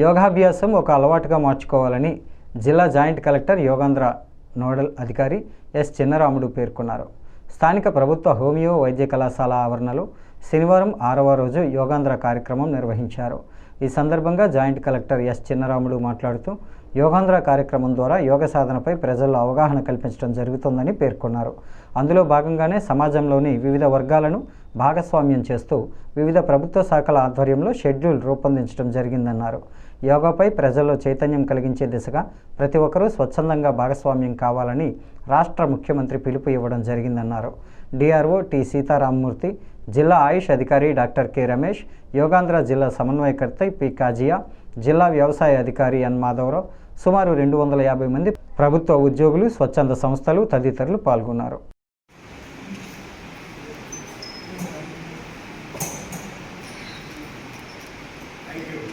యోగాభ్యాసం ఒక అలవాటుగా మార్చుకోవాలని జిల్లా జాయింట్ కలెక్టర్ యోగాంధ్ర నోడల్ అధికారి ఎస్ చిన్నరాముడు పేర్కొన్నారు. స్థానిక ప్రభుత్వ హోమియో వైద్య కళాశాల ఆవరణలో శనివారం ఆరవ రోజు యోగాంధ్ర కార్యక్రమం నిర్వహించారు. ఈ సందర్భంగా జాయింట్ కలెక్టర్ ఎస్ చిన్నరాముడు మాట్లాడుతూ యోగాంధ్ర కార్యక్రమం ద్వారా యోగ సాధనపై ప్రజల్లో అవగాహన కల్పించడం జరుగుతుందని పేర్కొన్నారు. అందులో భాగంగానే సమాజంలోని వివిధ వర్గాలను భాగస్వామ్యం చేస్తూ వివిధ ప్రభుత్వ శాఖల ఆధ్వర్యంలో షెడ్యూల్ రూపొందించడం జరిగిందన్నారు. యోగాపై ప్రజల్లో చైతన్యం కలిగించే దిశగా ప్రతి ఒక్కరూ స్వచ్ఛందంగా భాగస్వామ్యం కావాలని రాష్ట్ర ముఖ్యమంత్రి పిలుపు ఇవ్వడం జరిగిందన్నారు. డిఆర్ఓ టి సీతారామమూర్తి జిల్లా ఆయుష్ అధికారి డాక్టర్ కె రమేష్ యోగాంధ్ర జిల్లా సమన్వయకర్త పి కాజియా జిల్లా వ్యవసాయ అధికారి ఎన్ మాధవరావు సుమారు రెండు వందల యాభై మంది ప్రభుత్వ ఉద్యోగులు స్వచ్ఛంద సంస్థలు తదితరులు పాల్గొన్నారు.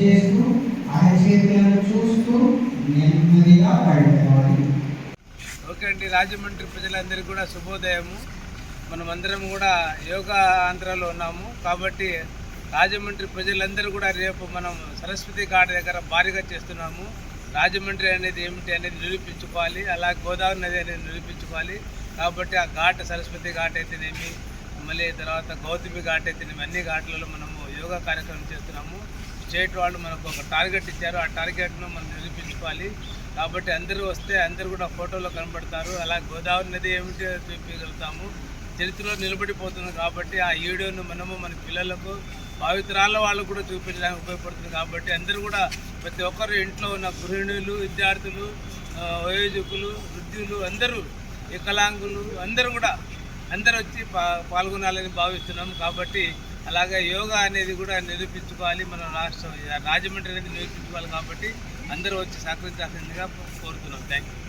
చేస్తూ అరచేతులను చూస్తూ నెమ్మదిగా పడుకోవాలి ఓకే అండి రాజమండ్రి ప్రజలందరికీ కూడా శుభోదయము. మనమందరం కూడా యోగా ఆంధ్రాలో ఉన్నాము. కాబట్టి రాజమండ్రి ప్రజలందరూ కూడా రేపు మనం సరస్వతి ఘాట్ దగ్గర భారీగా చేస్తున్నాము. రాజమండ్రి అనేది ఏమిటి అనేది నిరూపించుకోవాలి. అలా గోదావరి నది అనేది నిరూపించుకోవాలి. కాబట్టి ఆ ఘాట్ సరస్వతి ఘాట్ అయితేనేమి మళ్ళీ తర్వాత గౌతమి ఘాట్ అయితేనేమి అన్ని ఘాట్లలో మనము యోగా కార్యక్రమం చేస్తున్నాము. స్టేట్ వాళ్ళు మనకు ఒక టార్గెట్ ఇచ్చారు. ఆ టార్గెట్ను మనం నిరూపించుకోవాలి. కాబట్టి అందరూ వస్తే అందరూ కూడా ఫోటోలో కనబడతారు. అలా గోదావరి నది ఏమిటి చూపించగలుగుతాము. చరిత్రలో నిలబడిపోతుంది కాబట్టి ఆ వీడియోను మనము మన పిల్లలకు భావితరాల వాళ్ళకు కూడా చూపించడానికి ఉపయోగపడుతుంది కాబట్టి అందరూ కూడా ప్రతి ఒక్కరు ఇంట్లో ఉన్న గృహిణులు విద్యార్థులు వయోజకులు వృద్ధులు అందరూ వికలాంగులు అందరూ కూడా అందరూ వచ్చి పాల్గొనాలని భావిస్తున్నాం. కాబట్టి అలాగే యోగా అనేది కూడా నిరూపించుకోవాలి. మన రాష్ట్రం రాజమండ్రి అనేది నిరూపించుకోవాలి కాబట్టి అందరూ వచ్చి సహకరించాల్సిందిగా కోరుతున్నాం. Thank you